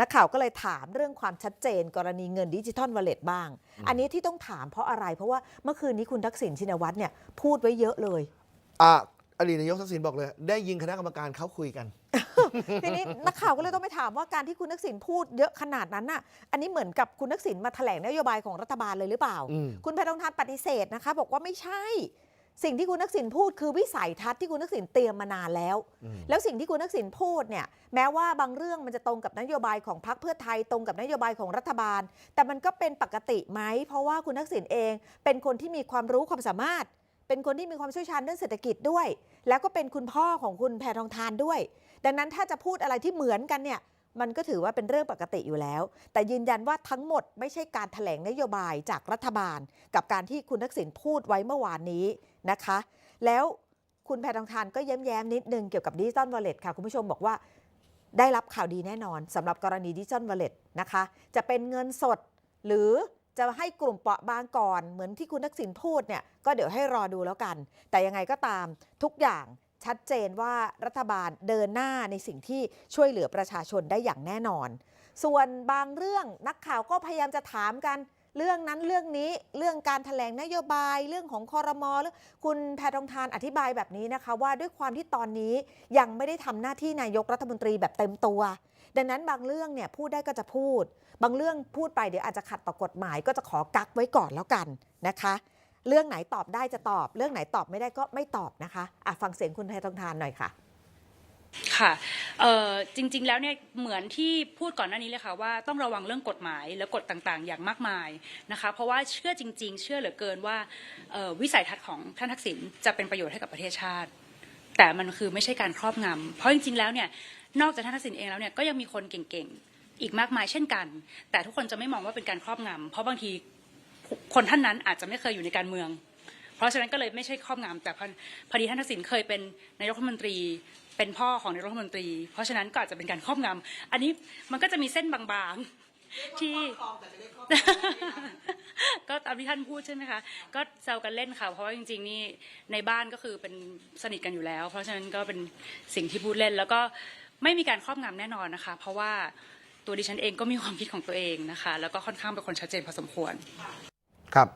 นักข่าวก็เลยถามเรื่องความชัดเจนกรณีเงินดิจิทัลวอลเล็ตบ้าง อันนี้ที่ต้องถามเพราะอะไร เพราะว่าเมื่อคืนนี้คุณทักษิณชินวัตรเนี่ยพูดไว้เยอะเลย อะอดีตนายกทักษิณบอกเลย ได้ยินคณะกรรมการเขาคุยกัน ทีนี้นักข่าวก็เลยต้องไปถามว่าการที่คุณทักษิณพูดเยอะขนาดนั้นน่ะ อันนี้เหมือนกับคุณทักษิณมาแถลงนโยบายของรัฐบาลเลยหรือเปล่า อืม คุณแพทองทานปฏิเสธนะคะ บอกว่าไม่ใช่ สิ่งที่คุณทักษิณพูดคือวิสัยทัศน์ที่คุณทักษิณเตรียมมานานแล้วอืมแล้วสิ่งที่คุณทักษิณพูดเนี่ยแม้ว่าบางเรื่องมันจะตรงกับนโยบายของพรรคเพื่อไทยตรงกับนโยบายของรัฐบาล แต่มันก็เป็นปกติไหมเพราะว่าคุณทักษิณเองเป็นคนที่มีความรู้ความสามารถ เป็นคนที่มีความเชี่ยวชาญเรื่องเศรษฐกิจด้วย แล้วก็เป็นคุณพ่อของคุณแพทองทานด้วย ดังนั้นถ้าจะพูดอะไรที่เหมือนกันเนี่ย มันก็ถือว่าเป็นเรื่องปกติอยู่แล้ว แต่ยืนยันว่าทั้งหมดไม่ใช่การถแถลงนโยบายจากรัฐบาล กับการที่คุณทักษิณพูดไว้เมื่อวานนี้นะคะ แล้วคุณแพทองทานก็แย้มๆนิดนึงเกี่ยวกับดิจิตอลวอลเล็ตค่ะ คุณผู้ชมบอกว่าได้รับข่าวดีแน่นอนสำหรับกรณีดิจิตอลวอลเล็ตนะคะ จะเป็นเงินสดหรือจะให้กลุ่มเปราะบางก่อน เหมือนที่คุณทักษิณพูดเนี่ยก็เดี๋ยวให้รอดูแล้วกัน แต่ยังไงก็ตามทุกอย่าง ชัดเจนว่ารัฐบาลเดินหน้าในสิ่งที่ช่วยเหลือประชาชนได้อย่างแน่นอน ส่วนบางเรื่องนักข่าวก็พยายามจะถามกัน เรื่องนั้นเรื่องนี้เรื่องการถแถลงนโยบายเรื่องของคอรมอรคุณแพทองทานอธิบายแบบนี้นะคะ ว่าด้วยความที่ตอนนี้ยังไม่ได้ทำหน้าที่นายกรัฐมนตรีแบบเต็มตัว ดังนั้นบางเรื่องเนี่ยพูดได้ก็จะพูด บางเรื่องพูดไปเดี๋ยวอาจจะขัดต่อกฎหมายก็จะขอกักไว้ก่อนแล้วกันนะคะ เรื่องไหนตอบได้จะตอบ เรื่องไหนตอบไม่ได้ก็ไม่ตอบนะคะอะฟังเสียงคุณแพทองทานหน่อยค่ะค่ะเอ่อจริงๆ แล้วเนี่ยเหมือนที่พูดก่อนหน้านี้เลยค่ะว่าต้องระวังเรื่องกฎหมายและกฎต่างๆ อย่างมากมายนะคะ เพราะว่าเชื่อจริง ๆ เชื่อเหลือเกินว่าวิสัยทัศน์ของท่านทักษิณจะเป็นประโยชน์ให้กับประเทศชาติ แต่มันคือไม่ใช่การครอบงำเพราะจริงๆ แล้วเนี่ยนอกจากท่านทักษิณเองแล้วเนี่ยก็ยังมีคนเก่งๆ อีกมากมายเช่นกัน แต่ทุกคนจะไม่มองว่าเป็นการครอบงำเพราะบางที คนท่านนั้นอาจจะไม่เคยอยู่ในการเมือง เพราะฉะนั้นก็เลยไม่ใช่ครอบงำแต่พอพอดีท่านทักษิณเคยเป็นนายกรัฐมนตรี เป็นพ่อของนายกรัฐมนตรี เพราะฉะนั้นก็อาจจะเป็นการครอบงำอันนี้มันก็จะมีเส้นบางๆที่ก็ตามที่ท่านพูดใช่ไหมคะ ก็แซวกันเล่นค่ะ เพราะว่าจริง ๆ นี่ในบ้านก็คือเป็นสนิทกันอยู่แล้ว เพราะฉะนั้นก็เป็นสิ่งที่พูดเล่น แล้วก็ไม่มีการครอบงำแน่นอนนะคะ เพราะว่าตัวดิฉันเองก็มีความคิดของตัวเองนะคะ แล้วก็ค่อนข้างเป็นคนชัดเจนพอสมควร ครับ